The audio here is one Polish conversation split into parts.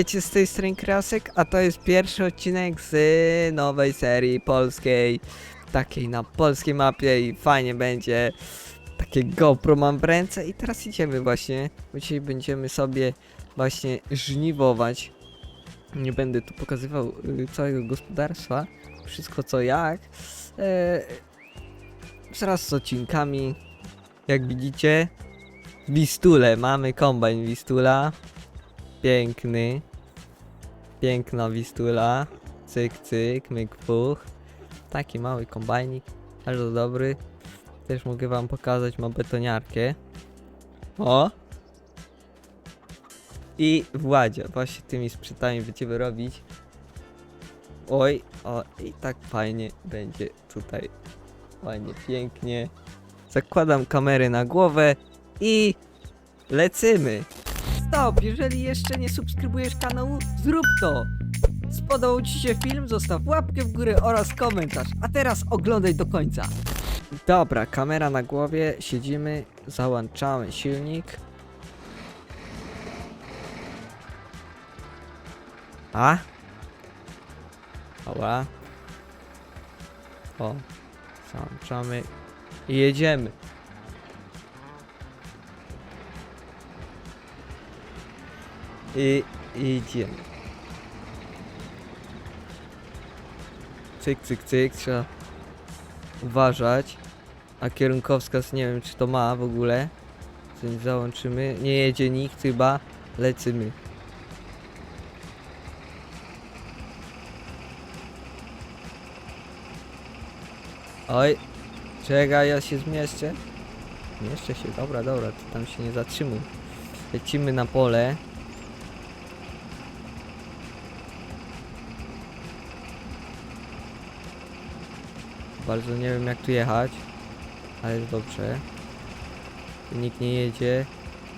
Witajcie z tej strony Krasek, a to jest pierwszy odcinek z nowej serii polskiej, takiej na polskiej mapie i fajnie będzie. Takie GoPro mam w ręce i teraz idziemy właśnie, dzisiaj będziemy sobie właśnie żniwować. Nie będę tu pokazywał y, całego gospodarstwa, wszystko co jak. E, wraz z odcinkami, jak widzicie, Wistule, mamy kombajn Wistula. Piękny. Piękna Wistula. Cyk, cyk, myk, puch. Taki mały kombajnik. Bardzo dobry. Też mogę wam pokazać, ma betoniarkę. O! I Władzia. Właśnie tymi sprzętami będziemy robić. Oj, o, i tak fajnie będzie tutaj. Fajnie, pięknie. Zakładam kamerę na głowę i lecimy. Stop! Jeżeli jeszcze nie subskrybujesz kanału, zrób to! Spodobał Ci się film? Zostaw łapkę w górę oraz komentarz. A teraz oglądaj do końca. Dobra, kamera na głowie, siedzimy, załączamy silnik. A? Dobra. O, załączamy i jedziemy. I idziemy. Cyk, cyk, cyk, trzeba uważać. A kierunkowskaz nie wiem czy to ma w ogóle. Zanim załączymy. Nie jedzie nikt chyba. Lecymy. Oj, czekaj, ja się zmieszczę. Zmieszczę się, dobra, dobra, ty tam się nie zatrzymuj. Lecimy na pole. Bardzo nie wiem jak tu jechać, ale jest dobrze. Tu nikt nie jedzie,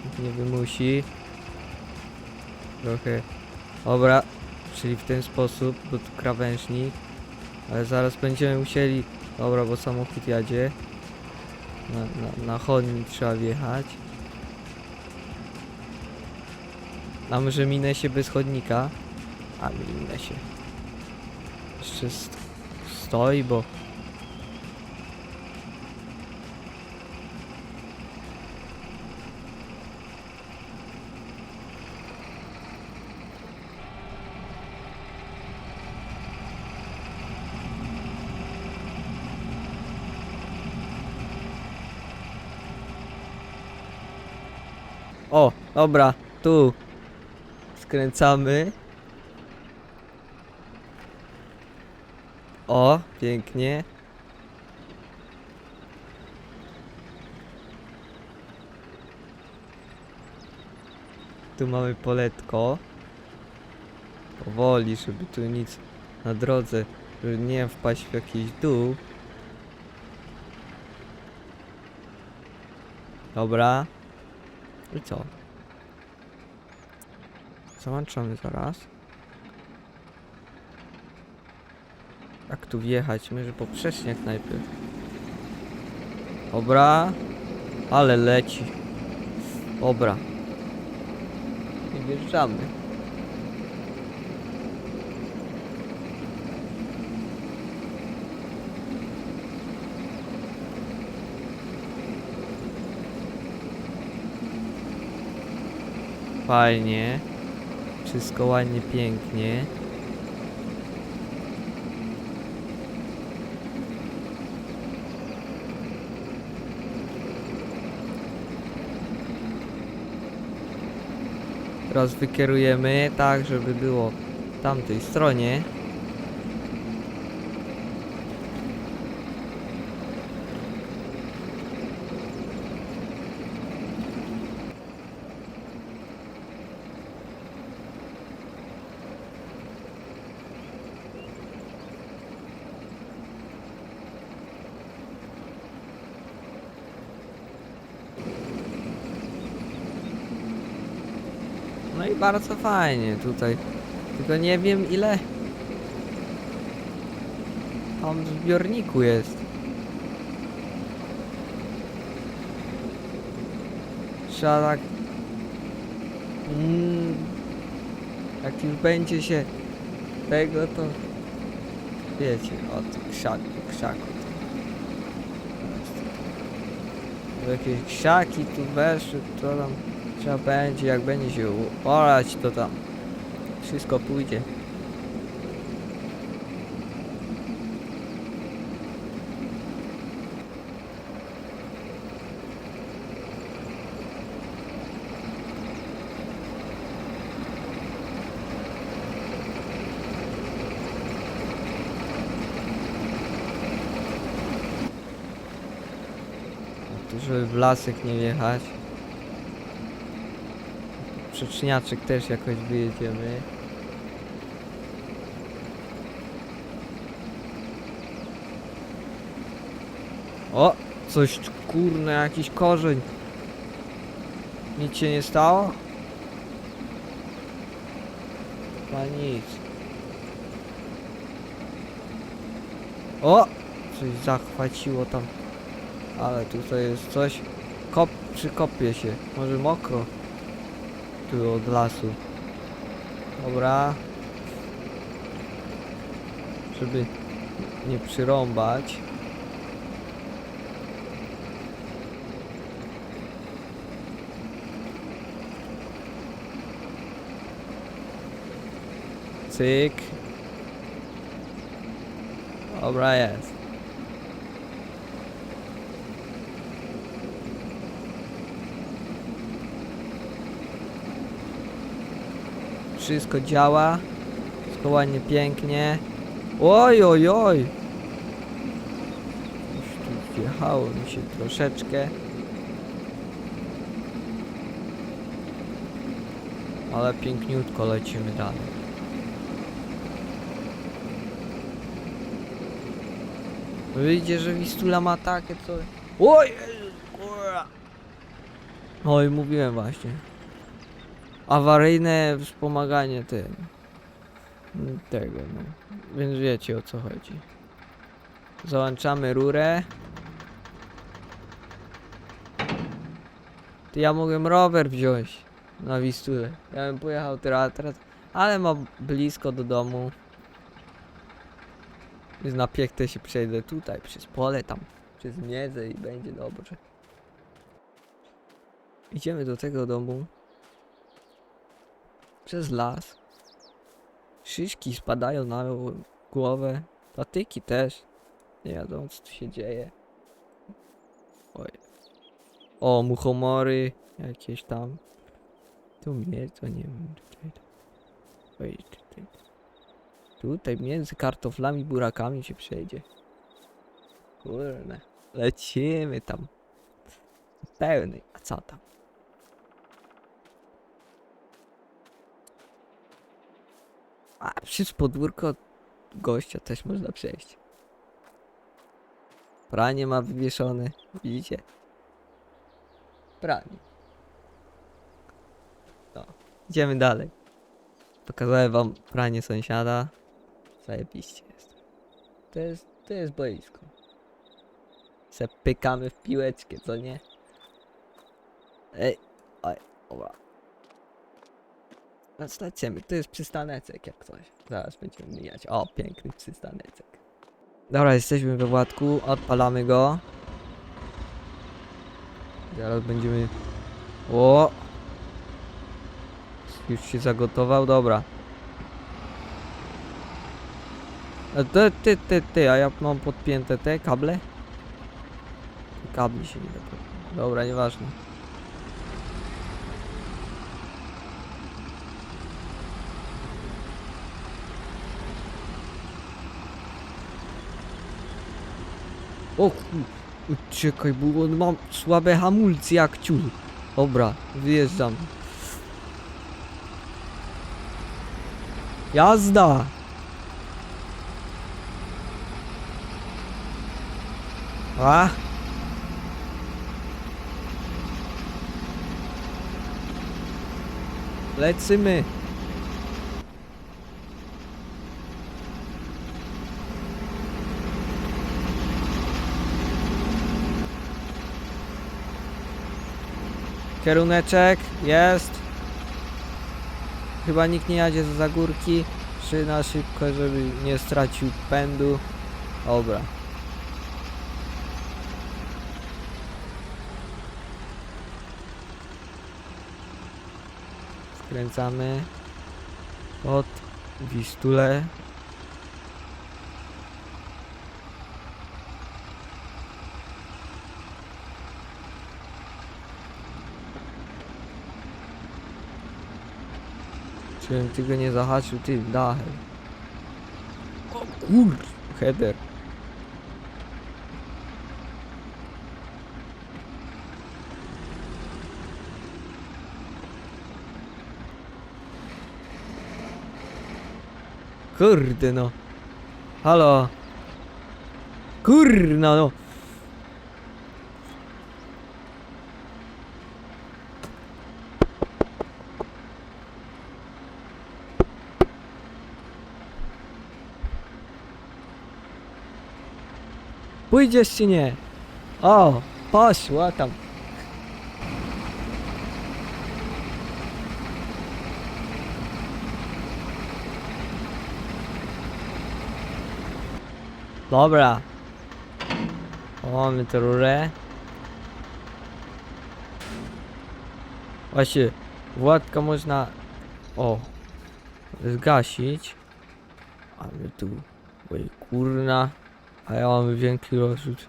nikt nie wymusi. Trochę. Dobra, czyli w ten sposób, bo tu krawężnik. Ale zaraz będziemy musieli. Dobra, bo samochód jadzie. Na, na, na chodnik trzeba wjechać. A może minę się bez chodnika? A minę się. Jeszcze st stoi, bo O, dobra, tu. Skręcamy. O, pięknie. Tu mamy poletko. Powoli, żeby tu nic na drodze, żeby nie wpaść w jakiś dół. Dobra. I co? Załączamy zaraz. Jak tu wjechać? Może poprzeczniak najpierw. Dobra. Ale leci. Dobra. I wjeżdżamy. Fajnie. Wszystko ładnie, pięknie. Teraz wykierujemy tak, żeby było w tamtej stronie. No i bardzo fajnie tutaj. Tylko nie wiem ile tam w zbiorniku jest. Trzeba tak... Mm, Jak już będzie się tego, to wiecie, od krzaku, krzaku. Jakieś krzaki tu weszły, to tam trzeba będzie, jak będzie się orać, to tam wszystko pójdzie. Żeby w lasek nie wjechać. Przeczniaczek też jakoś wyjedziemy. O! Coś kurne, jakiś korzeń. Nic się nie stało? Chyba nic. O! Coś zachwaciło tam. Ale tutaj jest coś. Kop, przykopie się. Może mokro. Tu od lasu. Dobra. Żeby nie przyrąbać. Cyk. Dobra jest. Wszystko działa. Wszystko ładnie, pięknie. Oj, oj, oj. Już tu wjechało mi się troszeczkę. Ale piękniutko lecimy dalej. Wyjdzie, że Wistula ma takie co... Oj! Oj, mówiłem właśnie. Awaryjne wspomaganie tym. Tego, no. Więc wiecie o co chodzi. Załączamy rurę. Ty ja mogłem rower wziąć na Wistulę. Ja bym pojechał teraz, teraz, ale mam blisko do domu. Więc na piechtę się przejdę tutaj, przez pole tam, przez miedzę i będzie dobrze. Idziemy do tego domu. Przez las. Szyszki spadają na głowę. Patyki też. Nie wiadomo co tu się dzieje. Oj. O, muchomory jakieś tam. Tu mnie, to nie wiem. Tutaj. Oj, tutaj. Tutaj między kartoflami i burakami się przejdzie. Kurde. Lecimy tam. Pełny. A co tam? A przez podwórko gościa też można przejść. Pranie ma wywieszone. Widzicie? Pranie. No. Idziemy dalej. Pokazałem wam pranie sąsiada. Zajebiście jest. To jest, to jest boisko. Se pykamy w piłeczkę, co nie? Ej, oj, dobra. No lecimy, to jest przystanecek jak coś. Zaraz będziemy mijać. O, piękny przystanecek. Dobra, jesteśmy we Władku, odpalamy go. Zaraz będziemy... O! Już się zagotował, dobra. A ty, ty, ty, ty, a ja mam podpięte te kable? Kabli się nie da. Dobra, nieważne. O chu... Czekaj, bo on słabe hamulce jak ciul. Dobra, wyjeżdżam. Jazda! A? Lecymy! Kieruneczek jest. Chyba nikt nie jadzie za górki. Czy na szybko, żeby nie stracił pędu. Dobra. Skręcamy pod Wistulę. Czym ty go nie zahaczył, ty dachem. O kur... Header. Kurde no. Halo. Kurna no. Pójdziesz czy nie? O, poszła tam. Dobra. Mamy tę rurę. Właśnie, Władka można... O. Zgasić. A my tu... Oj, kurna. A ja mam wielki rozrzut.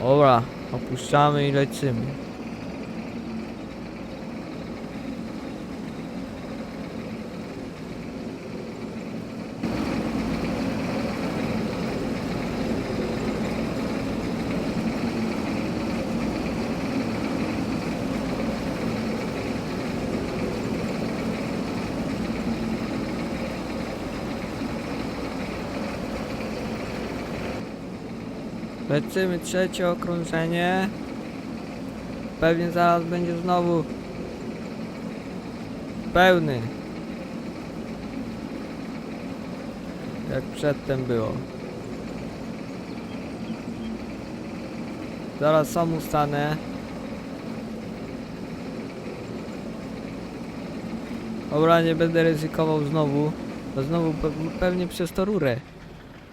Dobra, opuszczamy i lecimy. Lecimy trzecie okrążenie. Pewnie zaraz będzie znowu pełny. Jak przedtem było. Zaraz sam ustanę. Dobra, nie będę ryzykował znowu. Bo znowu pe- pewnie przez to rurę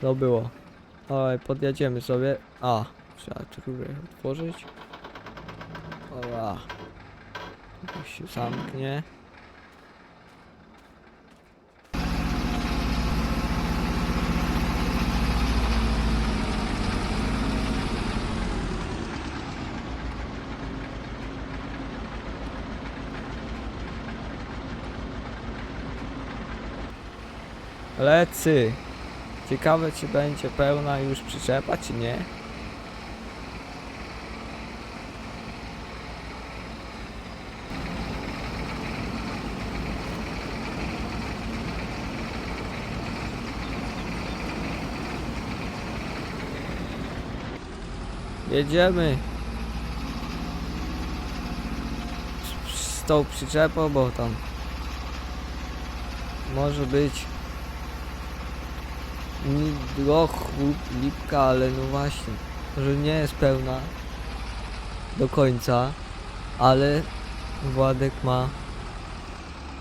to było. Oj, podjedziemy sobie. A, trzeba tę rurę otworzyć. Oła. Niech się zamknie. Lecy. Ciekawe czy będzie pełna już przyczepa, czy nie. Jedziemy. Z, tą przyczepą, bo tam może być chłop, lipka, ale no właśnie, że nie jest pełna do końca, ale Władek ma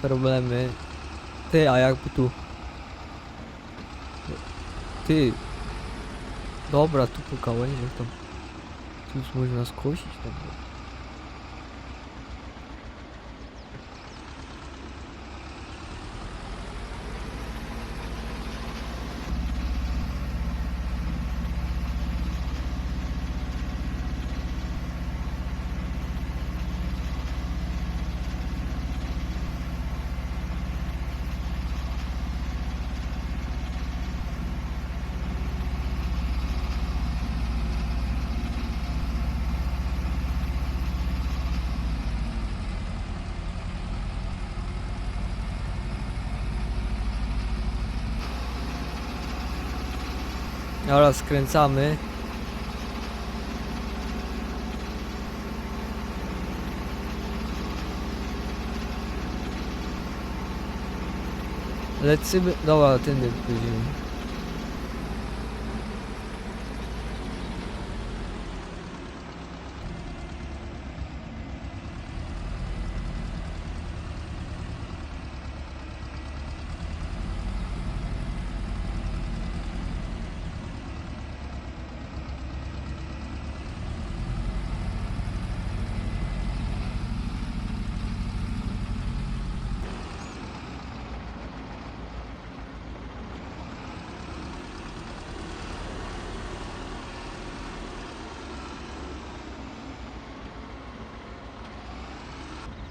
problemy. Ty, a jakby tu... Ty... Dobra, tu po gałęziach tam... Tu już można skosić. Dobra, skręcamy. Lecimy. Dobra, tędy pójdziemy.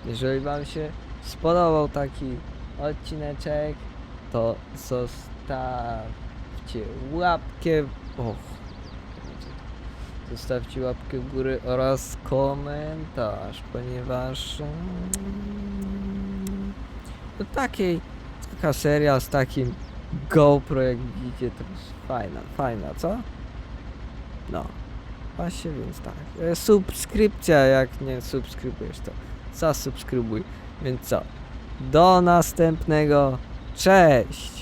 Jeżeli wam się spodobał taki odcineczek, to zostawcie łapkę. Och, zostawcie łapkę w górę oraz komentarz, ponieważ mm, to takiej taka seria z takim GoPro jak widzicie to jest fajna, fajna, co? No. Właśnie więc tak. E, Subskrypcja, jak nie subskrybujesz to zasubskrybuj. Więc co? Do następnego. Cześć!